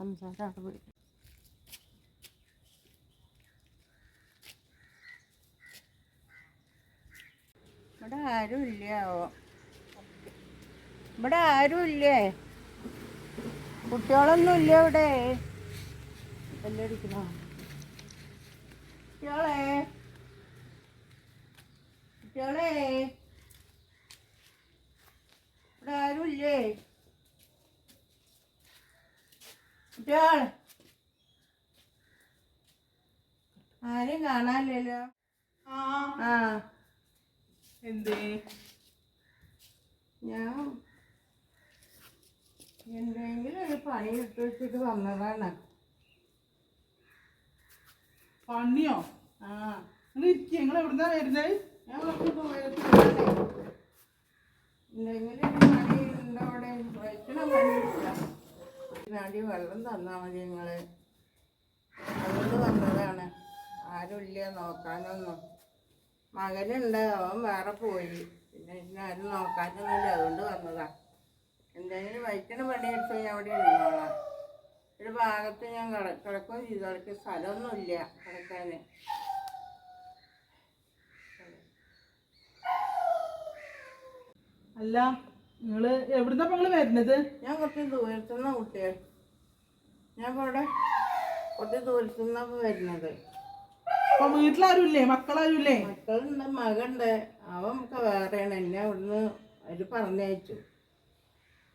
സംസാരം അവിടെ ഇവിടെ ആരും ഇല്ല ഇവിടെ ആരും ഇല്ലേ കുട്ടികളൊന്നും ഇല്ല ഇവിടെ? എല്ലാം ഇരിക്കണോ കുട്ടികളെ? കുട്ടികളെ? ഇവിടെ ആരും ഇല്ലേ കുട്ടികൾ ആരും കാണാനില്ലല്ലോ. ആ. എന്തേ? ഞാൻ എന്തെങ്കിലും ഒരു പണി ഇട്ട് വെച്ചിട്ട് വന്നതാണ്. പണിയോ? ആ. നിങ്ങൾ ഇരിക്കുക നിങ്ങൾ എവിടുന്നാ വരുന്നത് ഞാൻ കുറച്ച് ദൂരത്തിലാണ് എന്തെങ്കിലും ഒരു പണി ഉണ്ടോ അവിടെ? വയ്ക്കണ പണിയില്ല ഇതിനാണ്ടി വെള്ളം തന്നാൽ മതി നിങ്ങൾ. അതുകൊണ്ട് വന്നതാണ്. ആരുമില്ല നോക്കാനൊന്നും. മകനുണ്ട് അവൻ വേറെ പോയി. പിന്നെ പിന്നെ ആരും നോക്കാനൊന്നുമില്ല അതുകൊണ്ട് വന്നതാ. എന്തെങ്കിലും വയ്ക്കണ പണി എടുത്ത് ഞാൻ അവിടെ ഇരുന്നോളാം. ഒരു ഭാഗത്ത് ഞാൻ കിട കിടക്കുകയും ചെയ്തു. അവർക്ക് സ്ഥലമൊന്നുമില്ല കിടക്കാൻ അല്ല നിങ്ങൾ എവിടുന്നാ നിങ്ങൾ വരുന്നത്? ഞാൻ കുറച്ച് ദൂരത്തുനിന്ന കുട്ടിയെ. ഞാൻ ഇവിടെ കുറച്ച് ദൂരത്തുനിന്നാണ് വരുന്നത്. അപ്പൊ വീട്ടിലാരുല്ലേ? മക്കളാരുല്ലേ? മക്കളാരും ഇല്ലേ മക്കളുണ്ട് മകണ്ട് അവൻ ഒക്കെ വേറെയാണ്. എന്നെ അവിടുന്ന് അവർ പറഞ്ഞയച്ചു.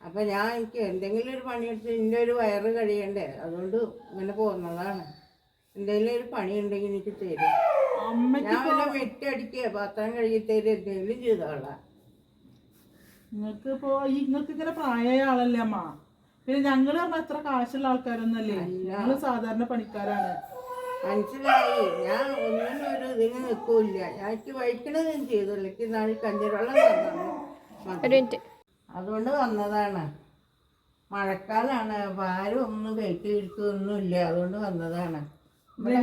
അപ്പൊ ഞാൻ എനിക്ക് എന്തെങ്കിലും ഒരു പണിയെടുത്ത് എന്റെ ഒരു വയറ് കഴിയണ്ടേ? അതുകൊണ്ട് ഇങ്ങനെ പോകുന്നതാണ്. എന്തെങ്കിലും ഒരു പണി ഉണ്ടെങ്കിൽ എനിക്ക് തരും. ഞാൻ വല്ല വെറ്റടിക്കുക പാത്രം കഴുകി തരും. എന്തെങ്കിലും ചെയ്തോളാം. നിങ്ങൾക്ക് ഇപ്പോ ഈ നിങ്ങൾക്ക് ഇങ്ങനെ പ്രായമായ ആളല്ലേ അമ്മ? പിന്നെ ഞങ്ങൾ പറഞ്ഞ അത്ര കാശുള്ള ആൾക്കാരൊന്നല്ലേ ഞങ്ങൾ സാധാരണ പണിക്കാരാണ്. മനസ്സിലായി. ഞാൻ ഒന്നിനും ഒരു ഇതിന് നിൽക്കൂല ഞാൻ എനിക്ക് വഴിക്കണത് ഞാൻ ചെയ്തുള്ളൂ എനിക്ക് നാളെ തന്നു. അതുകൊണ്ട് വന്നതാണ്. മഴക്കാലാണ്. ആരും ഒന്നും കയറ്റി ഇരിക്കൊന്നുമില്ല അതുകൊണ്ട് വന്നതാണ്.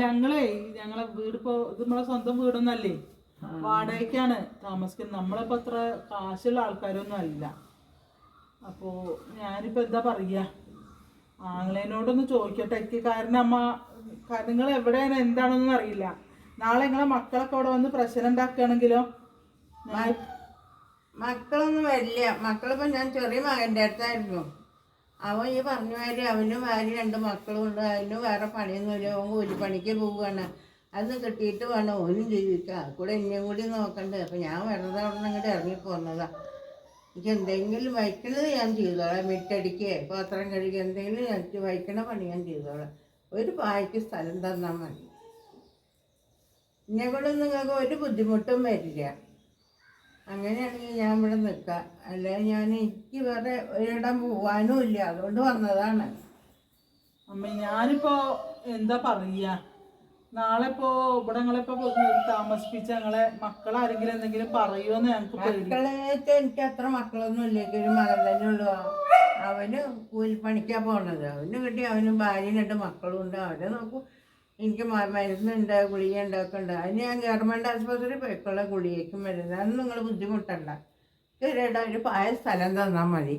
ഞങ്ങളെ ഞങ്ങളെ വീട് ഇപ്പോ ഇത് നമ്മളെ സ്വന്തം വീടൊന്നല്ലേ? വാടകയ്ക്കാണ് താമസിക്കുന്നത്. നമ്മളിപ്പോ അത്ര കാശുള്ള ആൾക്കാരൊന്നും അല്ല. അപ്പോ ഞാനിപ്പോ എന്താ പറയുക ആങ്ങളേനോടൊന്ന് ചോദിക്കട്ടെ. എനിക്ക് കാരണം അമ്മ നിങ്ങൾ എവിടെയാണ് എന്താണെന്നൊന്നും അറിയില്ല. നാളെ നിങ്ങളെ മക്കളൊക്കെ അവിടെ വന്ന് പ്രശ്നം ഉണ്ടാക്കുകയാണെങ്കിലോ? മക്കളൊന്നും വരില്ല. മക്കളിപ്പോൾ ഞാൻ ചെറിയ മകന്റെ അടുത്തായിരുന്നു. അവൻ ഈ പറഞ്ഞു മാതിരി അവനും ഭാര്യ രണ്ട് മക്കളും ഉണ്ട്. അതിന് വേറെ പണിയൊന്നുമില്ല. അവൻ കൂലിപ്പണിക്ക് പോവുകയാണ്. അത് കിട്ടിയിട്ട് വേണം ഒന്നും ജീവിക്കാൻ. കൂടെ എന്നെയും കൂടി നോക്കണ്ടേ. അപ്പം ഞാൻ വെറുതെ അവിടെ നിന്ന് ഇങ്ങോട്ട് ഇറങ്ങി പോന്നതാ. എനിക്ക് എന്തെങ്കിലും വയ്ക്കണത് ഞാൻ ചെയ്തോളാം. മിറ്റടിക്കുക പാത്രം കഴുകുക എന്തെങ്കിലും എനിക്ക് വയ്ക്കണ പണി ഞാൻ ചെയ്തോളാം. ഒരു പായ്ക്ക് സ്ഥലം തന്നാൽ മതി. എന്നെ കൊണ്ട് നിങ്ങൾക്ക് ഒരു ബുദ്ധിമുട്ടും വരില്ല. അങ്ങനെയാണെങ്കിൽ ഞാൻ ഇവിടെ നിൽക്കാം. അല്ലെ ഞാൻ എനിക്ക് വേറെ ഒരിടം പോവാനും ഇല്ല. അതുകൊണ്ട് വന്നതാണ്. അമ്മ ഞാനിപ്പോ എന്താ പറയാ? നാളെ ഇപ്പോ ഇവിടെ നിങ്ങളിപ്പോ താമസിപ്പിച്ച ഞങ്ങളെ മക്കളാരെങ്കിലും എന്തെങ്കിലും പറയുമോന്ന് ഞങ്ങൾക്ക് പേടി. മക്കളേറ്റ് എനിക്ക് അത്ര മക്കളൊന്നും ഇല്ല. ഒരു മകൻ തന്നെ ഉള്ളു. അവന് കൂലിപ്പണിക്കാ പോണത്. അവന് കിട്ടി അവനും ഭാര്യയും രണ്ട് മക്കളും ഉണ്ട്. അവരെ നോക്കും. എനിക്ക് മരുന്നുണ്ട് ഗുളിക ഉണ്ടാക്കുന്നുണ്ട് അതിന് ഞാൻ ഗവൺമെന്റ് ആശുപത്രിയിൽ പോയിക്കുള്ള ഗുളികയ്ക്കും മരുന്ന്. അതൊന്നും നിങ്ങൾ ബുദ്ധിമുട്ടണ്ട. ചെറിയ ഒരു പായ സ്ഥലം തന്നാൽ മതി.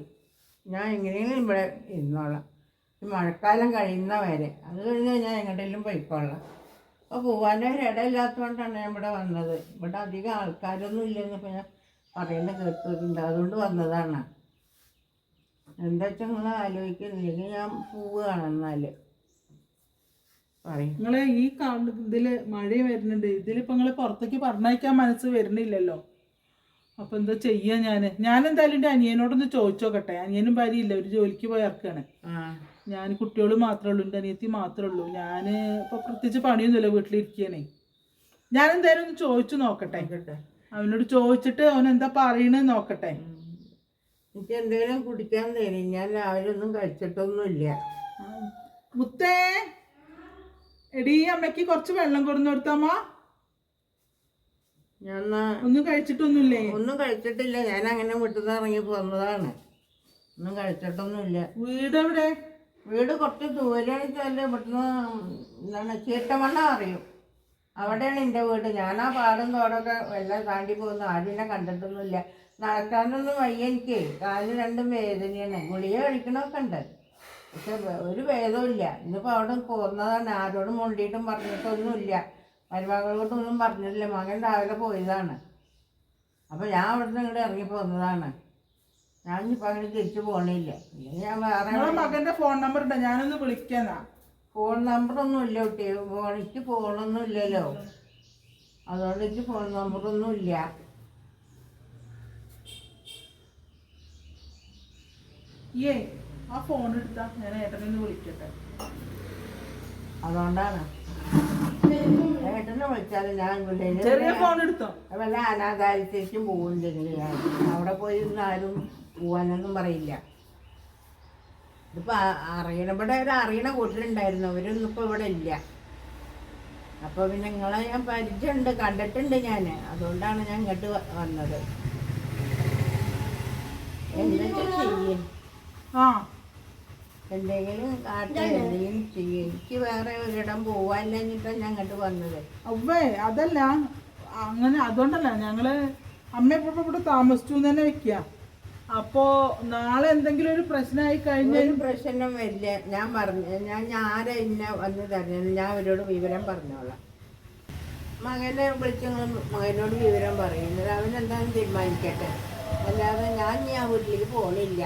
ഞാൻ എങ്ങനെയെങ്കിലും ഇവിടെ ഇരുന്നോളാം. മഴക്കാലം കഴിയുന്ന വരെ. അത് കഴിഞ്ഞാൽ ഞാൻ എങ്ങോട്ടെങ്കിലും പോയിക്കോളാം അപ്പോൾ പോകാനൊരു ഇടയില്ലാത്തതുകൊണ്ടാണ് ഞാൻ ഇവിടെ വന്നത്. ഇവിടെ അധികം ആൾക്കാരൊന്നും ഇല്ലെന്ന് ഇപ്പം ഞാൻ പറയുന്നത് കേട്ടിട്ടുണ്ട്. അതുകൊണ്ട് വന്നതാണ്. എന്താ വെച്ചാൽ നിങ്ങൾ ആലോചിക്കുന്നില്ലെങ്കിൽ ഞാൻ പോവുകയാണ് എന്നാൽ നിങ്ങൾ ഈ ഇതിൽ മഴ വരുന്നുണ്ട്. ഇതിലിപ്പോ നിങ്ങൾ പുറത്തേക്ക് പറഞ്ഞയക്കാൻ മനസ്സ് വരുന്നില്ലല്ലോ. അപ്പൊ എന്താ ചെയ്യാ ഞാൻ? ഞാൻ എന്തായാലും എന്റെ അനിയനോടൊന്ന് ചോദിച്ചോക്കട്ടെ. അനിയനും ഭാര്യയില്ല ഒരു ജോലിക്ക് പോയി ഇറക്കാണ്. ആ. ഞാൻ കുട്ടികൾ മാത്രമേ ഉള്ളൂ എന്റെ അനിയത്തി മാത്രമേ ഉള്ളൂ. ഞാൻ ഇപ്പൊ പ്രത്യേകിച്ച് പണിയൊന്നുമില്ല വീട്ടിലിരിക്കണേ ഞാൻ എന്തായാലും ഒന്ന് ചോദിച്ചു നോക്കട്ടെ. അവനോട് ചോദിച്ചിട്ട് അവൻ എന്താ പറയണെന്ന് നോക്കട്ടെ. എനിക്ക് എന്തെങ്കിലും കുടിക്കാൻ തരും ഞാൻ രാവിലെ ഒന്നും കഴിച്ചിട്ടൊന്നുമില്ല. മുത്തേ. എടീ അമ്മയ്ക്ക് കുറച്ച് വെള്ളം കൊടുന്നു കൊടുത്തമ്മ ഞാൻ ഒന്നും കഴിച്ചിട്ടൊന്നുമില്ലേ? ഒന്നും കഴിച്ചിട്ടില്ല. ഞാൻ അങ്ങനെ വീട്ടിൽ നിന്ന് ഇറങ്ങി പോന്നതാണ്. ഒന്നും കഴിച്ചിട്ടൊന്നുമില്ല. വീട് എവിടെ വീട് കുറച്ച് ദൂരെ വെച്ചാൽ ഇവിടുന്ന് എന്താണ് ചീട്ടമണ്ണ അറിയും അവിടെയാണ് എന്റെ വീട്. ആ പാടും തോടൊക്കെ എല്ലാം താണ്ടി പോകുന്നു ആരുടെ കണ്ടിട്ടൊന്നുമില്ല. നടക്കാനൊന്നും വയ്യ എനിക്ക്. കാൽ രണ്ടും വേദനയാണ്. ഗുളിക കഴിക്കണമൊക്കെ ഉണ്ട്. പക്ഷെ ഒരു ഭേദമില്ല ഇന്നിപ്പോൾ അവിടെ പോകുന്നതാണ് ആരോടും മുണ്ടിയിട്ടും പറഞ്ഞിട്ടൊന്നുമില്ല. മരുമകളോടൊന്നും പറഞ്ഞിട്ടില്ല. മകൻ രാവിലെ പോയതാണ്. അപ്പോൾ ഞാൻ അവിടുന്ന് ഇങ്ങോട്ട് ഇറങ്ങി പോന്നതാണ്. ഞാൻ അങ്ങനെ തിരിച്ചു പോണില്ല. ഇല്ലെങ്കിൽ ഞാൻ വേറെ മകന്റെ ഫോൺ നമ്പർ ഉണ്ടോ? ഞാനൊന്ന് വിളിക്കാനാ ഫോൺ നമ്പറൊന്നും ഇല്ല കുട്ടി. ഫോണിക്ക് ഫോണൊന്നും ഇല്ലല്ലോ. അതുകൊണ്ട് എനിക്ക് ഫോൺ നമ്പറൊന്നും ഇല്ല. ഏ ആ ഫോൺ എടുത്താ. ഞാൻ ഏട്ടനെ ഒന്ന് വിളിക്കട്ടെ. അതുകൊണ്ടാണ്. ഏട്ടനെ വിളിച്ചാലും ഞാൻ. ചെറിയ ഫോൺ എടുത്തോ? വല്ല അനാഥാലയത്തേക്കും പോകുന്നില്ല ഞാൻ അവിടെ പോയി ഇരുന്ന് ആരും പോവാനൊന്നും പറയില്ല. ഇതിപ്പോൾ അറിയണ. ഇവിടെ ഒരു അറിയണ കൂട്ടരുണ്ടായിരുന്നു അവരൊന്നും ഇപ്പോൾ ഇവിടെ ഇല്ല. അപ്പോൾ പിന്നെ നിങ്ങളെ ഞാൻ പരിചയമുണ്ട്. കണ്ടിട്ടുണ്ട് ഞാൻ. അതുകൊണ്ടാണ് ഞാൻ ഇങ്ങോട്ട് വന്നത്. എന്താ ചെയ്യും? ആ. എന്തെങ്കിലും കാട്ടെ എന്തെങ്കിലും ചെയ്യും. എനിക്ക് വേറെ ഒരിടം പോവാനില്ലെന്നിട്ടാണ് ഞാൻ ഇങ്ങോട്ട് വന്നത്. അവേ അതല്ല. അങ്ങനെ അതുകൊണ്ടല്ല. ഞങ്ങൾ അമ്മ ഇപ്പൊ ഇവിടെ താമസിച്ചു തന്നെ വെക്കുക അപ്പോ നാളെ എന്തെങ്കിലും ഒരു പ്രശ്നമായി കഴിഞ്ഞാൽ ഒരു പ്രശ്നം വരില്ല. ഞാൻ പറഞ്ഞു ഞാൻ ആരാ ഇന്ന വന്ന് തരുന്നത് ഞാൻ അവരോട് വിവരം പറഞ്ഞോളാം. മകനെ വിളിച്ച് മകനോട് വിവരം പറയുന്നത് അവൻ എന്താണെന്ന് തീരുമാനിക്കട്ടെ. അല്ലാതെ ഞാൻ ഇനി ആ വീട്ടിലേക്ക് പോകണില്ല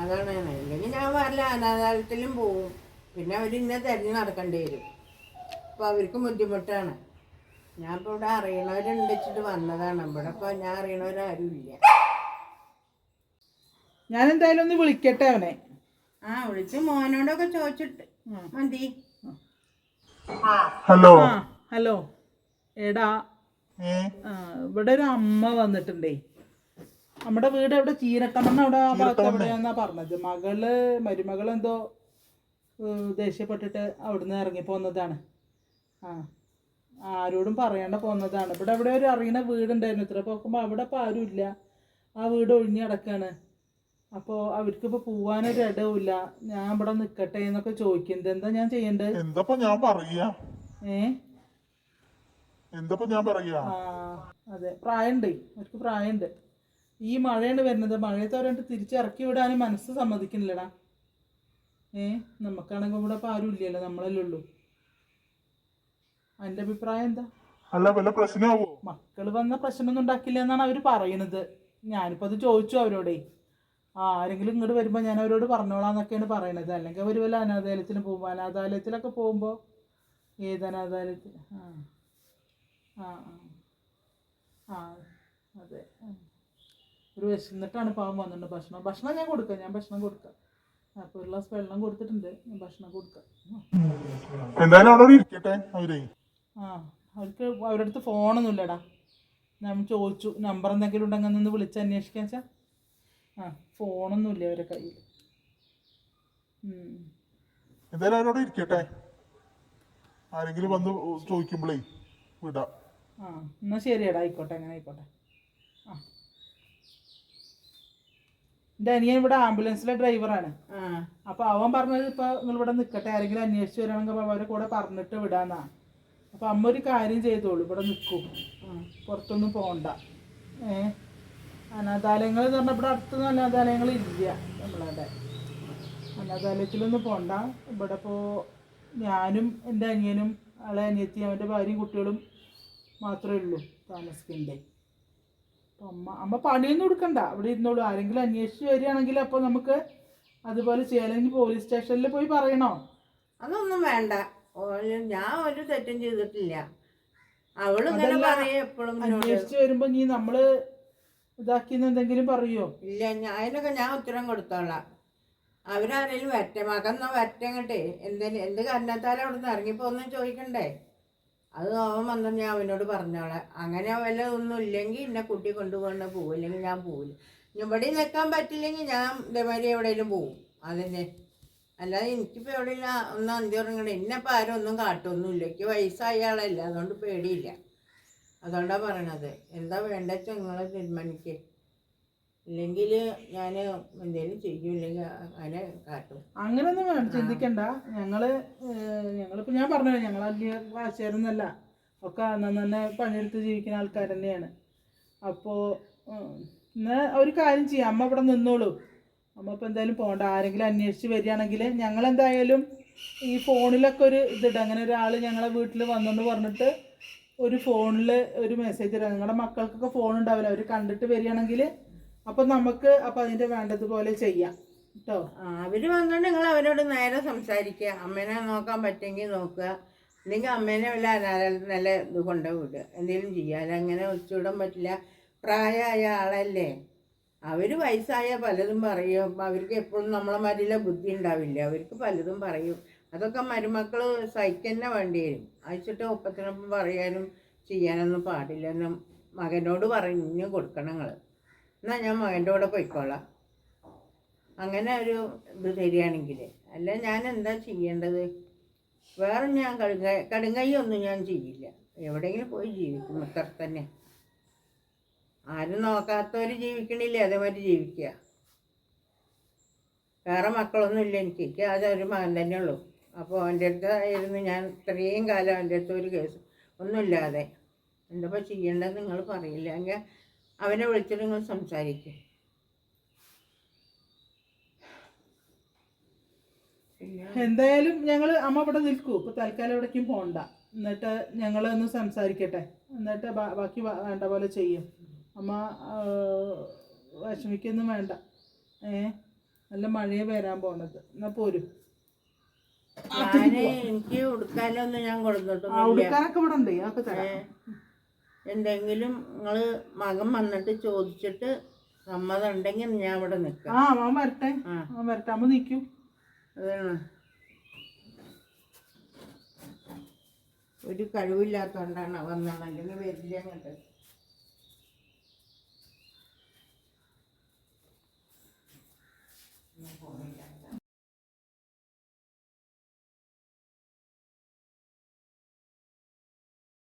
അതാണ് ഞാൻ. ഇല്ലെങ്കിൽ ഞാൻ വല്ല അനാഥാലയത്തിലും പോവും. പിന്നെ അവർ ഇന്നെ തിരഞ്ഞ് നടക്കേണ്ടി വരും. അപ്പോൾ അവർക്കും ബുദ്ധിമുട്ടാണ്. ഞാൻ ഇപ്പോൾ ഇവിടെ അറിയണവരുണ്ട് വെച്ചിട്ട് വന്നതാണ്. ഇവിടെ ഇപ്പോൾ ഞാൻ അറിയണവരാരും ഇല്ല ഞാൻ എന്തായാലും ഒന്ന് വിളിക്കട്ടെ അവനെ. ആ വിളിച്ച് മോനോടൊക്കെ ചോദിച്ചിട്ട്. മതി. ഹലോ. ആ ഹലോ. എടാ. ഇവിടെ ഒരു അമ്മ വന്നിട്ടുണ്ടേ. നമ്മുടെ വീട് എവിടെ? ചീരട്ടമണ്ണ അവിടെ ആ ഭാഗത്ത് എവിടെയാന്നാ പറഞ്ഞത്. മകൾ മരുമകൾ എന്തോ ദേഷ്യപ്പെട്ടിട്ട് അവിടുന്ന് ഇറങ്ങി പോന്നതാണ് ആ. ആരോടും പറയാണ്ട് പോന്നതാണ്. ഇവിടെ അവിടെ ഒരു അറിയണ വീടുണ്ടായിരുന്നു. ഇത്ര നോക്കുമ്പോൾ അവിടെ ഇപ്പം ആരുമില്ല ആ വീട് ഒഴിഞ്ഞ് കിടക്കാണ്. അപ്പോൾ അവർക്കിപ്പോൾ പോവാനൊരു ഇടവുമില്ല. ഞാൻ ഇവിടെ നിൽക്കട്ടെ എന്നൊക്കെ ചോദിക്കുന്നത് എന്താ ഞാൻ ചെയ്യേണ്ടത് എന്തപ്പോ ഞാൻ പറയാ? ഏ? എന്തപ്പോ ഞാൻ പറയാ? ആ അതെ. പ്രായമുണ്ട് അവർക്ക് പ്രായമുണ്ട് ഈ മഴയാണ് വരുന്നത്. മഴയത്ത് അവരായിട്ട് തിരിച്ചിറക്കി വിടാനും മനസ്സ് സമ്മതിക്കുന്നില്ലടാ. ഏ? നമുക്കാണെങ്കിൽ ഇവിടെ ഇപ്പം ആരും ഇല്ലല്ലോ. നമ്മളല്ലേ ഉള്ളൂ. എന്റെ അഭിപ്രായം എന്താ? അല്ല വല്ല പ്രശ്നമാവോ? മക്കൾ വന്ന പ്രശ്നമൊന്നും ഉണ്ടാക്കില്ല എന്നാണ് അവർ പറയുന്നത് ഞാനിപ്പോ അത് ചോദിച്ചു അവരോടേ. ആ ആരെങ്കിലും ഇങ്ങോട്ട് വരുമ്പോൾ ഞാൻ അവരോട് പറഞ്ഞോളാന്നൊക്കെയാണ് പറയണത്. അല്ലെങ്കിൽ അവർ വല്ല അനാഥാലയത്തിന് പോകുമ്പോൾ അനാഥാലയത്തിലൊക്കെ പോകുമ്പോൾ ഏത് അനാഥാലയത്തിൽ ആ ആ ആ. അതെ. ഒരു വിശന്നിട്ടാണ് പാവം വന്നിട്ടുണ്ട് ഭക്ഷണം. ഭക്ഷണം ഞാൻ കൊടുക്കാം. ഞാൻ ഭക്ഷണം കൊടുക്കാം. അപ്പോൾ ഒരു ഗ്ലാസ് വെള്ളം കൊടുത്തിട്ടുണ്ട്. ഞാൻ ഭക്ഷണം കൊടുക്കാം. എന്തായാലും അവിടെ ഇരിക്കട്ടെ അവരെ. ആ അവർക്ക് അവരുടെ അടുത്ത് ഫോണൊന്നും ഇല്ലടാ ഞാൻ ചോദിച്ചു നമ്പർ എന്തെങ്കിലും ഉണ്ടെങ്കിൽ ഒന്ന് വിളിച്ച് അന്വേഷിക്കാൻ വെച്ചാൽ ആ ഫോണൊന്നും ഇല്ല അവരുടെ കയ്യിൽ. എന്തായാലും അവരവിടെ ഇരിക്കട്ടെ. ആരെങ്കിലും വന്ന് ചോദിക്കുമ്പോഴേ വിടാം. ആ എന്നാൽ ശരിയടാ ആയിക്കോട്ടെ അങ്ങനെ ആയിക്കോട്ടെ. ആ. എന്റെ അനിയൻ ഇവിടെ ആംബുലൻസിലെ ഡ്രൈവറാണ്. ആ. അപ്പോൾ അവൻ പറഞ്ഞത് ഇപ്പോൾ നിങ്ങൾ ഇവിടെ നിൽക്കട്ടെ ആരെങ്കിലും അന്വേഷിച്ച് വരാണെങ്കിൽ അവരെ കൂടെ പറഞ്ഞിട്ട് വിടാന്നാ. അപ്പോൾ അമ്മ ഒരു കാര്യം ചെയ്തോളൂ ഇവിടെ നിൽക്കും. പുറത്തൊന്നും പോകണ്ട ഏ അനാഥാലയങ്ങൾ എന്ന് പറഞ്ഞാൽ ഇവിടെ അടുത്തൊന്നും അനാഥാലയങ്ങൾ ഇല്ല നമ്മളവിടെ. അനാഥാലയത്തിലൊന്നും പോകണ്ട ഇവിടെ ഇപ്പോൾ ഞാനും എന്റെ അനിയനും ആളെ അനിയത്തി അവന്റെ ഭാര്യയും കുട്ടികളും മാത്രമേ ഉള്ളൂ താമസിക്കണ്ടേ. അപ്പം അമ്മ അമ്മ പണിയൊന്നും കൊടുക്കണ്ട അവിടെ ഇരുന്നോളൂ. ആരെങ്കിലും അന്വേഷിച്ച് വരികയാണെങ്കിൽ അപ്പോൾ നമുക്ക് അതുപോലെ ചെയ്യാനെങ്കിൽ പോലീസ് സ്റ്റേഷനിൽ പോയി പറയണോ? അതൊന്നും വേണ്ട. ഞാൻ ഒരു തെറ്റും ചെയ്തിട്ടില്ല. അവൾ ഇങ്ങനെ അതല്ല, പറയും എപ്പോഴും അന്വേഷിച്ച് നീ ഇതാക്കിയെന്ന് എന്തെങ്കിലും പറയോ? ഇല്ല ഞാൻ അതിനൊക്കെ ഞാൻ ഉത്തരം കൊടുത്തോളാം. അവരാരെങ്കിലും വരട്ടെ മകന്നോ വരട്ടെങ്ങട്ടെ എന്തെങ്കിലും എന്ത് കാരണത്താലും അവിടെ നിന്ന് ഇറങ്ങിപ്പോന്നും ചോദിക്കണ്ടേ? അത് അവൻ വന്നു ഞാൻ അവനോട് പറഞ്ഞോളാം. അങ്ങനെ വല്ല ഒന്നും ഇല്ലെങ്കിൽ എന്നെ കുട്ടി കൊണ്ടുപോകണ്ട പോകും ഇല്ലെങ്കിൽ ഞാൻ പോവില്ല. ഇനി ഇവിടെ നിൽക്കാൻ പറ്റില്ലെങ്കിൽ ഞാൻ ഇതേമാതിരി എവിടെയെങ്കിലും പോവും. അതന്നെ. അല്ലാതെ എനിക്ക് പേടിയില്ല ഒന്ന് അന്തി ഉറങ്ങണം. എന്നെപ്പോൾ ആരും ഒന്നും കാട്ടൊന്നുമില്ല. എനിക്ക് വയസ്സായ ആളല്ല അതുകൊണ്ട് പേടിയില്ല. അതുകൊണ്ടാണ് പറയണത്. എന്താ വേണ്ടത് നിങ്ങൾ തീരുമാനിക്ക്. ഇല്ലെങ്കിൽ ഞാൻ എന്തെങ്കിലും ചെയ്യും ഇല്ലെങ്കിൽ അങ്ങനെ കാട്ടും. അങ്ങനെയൊന്നും വേണം ചിന്തിക്കണ്ട. ഞങ്ങൾ ഞങ്ങളിപ്പോൾ ഞങ്ങളിപ്പോ ഞാൻ പറഞ്ഞല്ലോ ഞങ്ങൾ വലിയ കാശുകാരൊന്നല്ല ഒക്കെ അന്ന് തന്നെ പണിയെടുത്ത് ജീവിക്കുന്ന ആൾക്കാർ തന്നെയാണ്. അപ്പോൾ എന്നാൽ ഒരു കാര്യം ചെയ്യാം. അമ്മ ഇവിടെ നിന്നോളൂ. അമ്മ ഇപ്പം എന്തായാലും പോകണ്ട ആരെങ്കിലും അന്വേഷിച്ച് വരികയാണെങ്കിൽ ഞങ്ങൾ എന്തായാലും ഈ ഫോണിലൊക്കെ ഒരു ഇതിട്ട് അങ്ങനെ ഒരാൾ ഞങ്ങളെ വീട്ടിൽ വന്നെന്ന് പറഞ്ഞിട്ട് ഒരു ഫോണിൽ ഒരു മെസ്സേജ് ഇടാം. നിങ്ങളുടെ മക്കൾക്കൊക്കെ ഫോൺ ഉണ്ടാവില്ല. അവർ കണ്ടിട്ട് വരികയാണെങ്കിൽ അപ്പം നമുക്ക് അപ്പം അതിന്റെ വേണ്ടതുപോലെ ചെയ്യാം. കേട്ടോ അവർ വന്നിട്ട് നിങ്ങൾ അവരോട് നേരെ സംസാരിക്കുക. അമ്മേനെ നോക്കാൻ പറ്റുമെങ്കിൽ നോക്കുക. അല്ലെങ്കിൽ അമ്മേനെ വല്ല അനാഥ നല്ല ഇത് കൊണ്ടുപോയി വിടുക എന്തെങ്കിലും ചെയ്യാതെ അങ്ങനെ ഒച്ചുവിടാൻ പറ്റില്ല. പ്രായമായ ആളല്ലേ? അവർ വയസ്സായ പലതും പറയും അവർക്ക് എപ്പോഴും നമ്മളെ മാതിരിയുള്ള ബുദ്ധി ഉണ്ടാവില്ല. അവർക്ക് പലതും പറയും. അതൊക്കെ മരുമക്കൾ സഹിക്കന്നെ വേണ്ടി വരും. അയച്ചിട്ട് ഒപ്പത്തിനൊപ്പം പറയാനും ചെയ്യാനൊന്നും പാടില്ല. എന്ന് മകനോട് പറഞ്ഞു കൊടുക്കണം നിങ്ങൾ എന്നാൽ ഞാൻ മകന്റെ കൂടെ പോയിക്കോളാം. അങ്ങനെ ഒരു ഇത് തരികയാണെങ്കിൽ. അല്ല ഞാൻ എന്താ ചെയ്യേണ്ടത്? വേറെ ഞാൻ കടുങ്ക കടുങ്കൈ ഒന്നും ഞാൻ ചെയ്യില്ല. എവിടെയെങ്കിലും പോയി ജീവിക്കും ഇത്ര തന്നെ ആരും നോക്കാത്തവർ ജീവിക്കണില്ലേ? അതേമാതിരി ജീവിക്കുക. വേറെ മക്കളൊന്നും ഇല്ല എനിക്ക് എനിക്ക് ഒരു മകൻ തന്നെ ഉള്ളൂ. അപ്പോൾ അവന്റെ അടുത്ത് ആയിരുന്നു ഞാൻ ഇത്രയും കാലം അവന്റെ അടുത്ത് ഒരു കേസ്. ഒന്നുമില്ലാതെ. എന്തപ്പോൾ ചെയ്യേണ്ടത് നിങ്ങൾ പറയില്ല. എങ്കിൽ അവനെ വിളിച്ചിട്ട് നിങ്ങൾ സംസാരിക്കും. എന്തായാലും ഞങ്ങൾ അമ്മ ഇവിടെ നിൽക്കൂ. ഇപ്പൊ തൽക്കാലം എവിടേക്കും പോണ്ട. എന്നിട്ട് ഞങ്ങൾ ഒന്ന് സംസാരിക്കട്ടെ. എന്നിട്ട് ബാക്കി വേണ്ട പോലെ ചെയ്യും. അമ്മ വിഷമിക്കൊന്നും വേണ്ട. ഏ നല്ല മഴയെ വരാൻ പോണത്. എന്നാ പോരും. എനിക്ക് ഉടുക്കാനൊന്നും ഞാൻ ഉടുക്കാനൊക്കെ ഇവിടെ ഉണ്ട്. അതൊക്കെ തരാം. എന്തെങ്കിലും നിങ്ങൾ മകൻ വന്നിട്ട് ചോദിച്ചിട്ട് സമ്മതമുണ്ടെങ്കിൽ ഞാൻ ഇവിടെ നിൽക്കാം. ആ അവൻ വരട്ടെ. അവൻ വരട്ടെ. അമ്മ നിൽക്കൂ. അതാണ്. ഒരു കഴിവില്ലാത്തതുകൊണ്ടാണ് വന്നതെങ്കിൽ വരില്ല അങ്ങോട്ട്. No, yeah.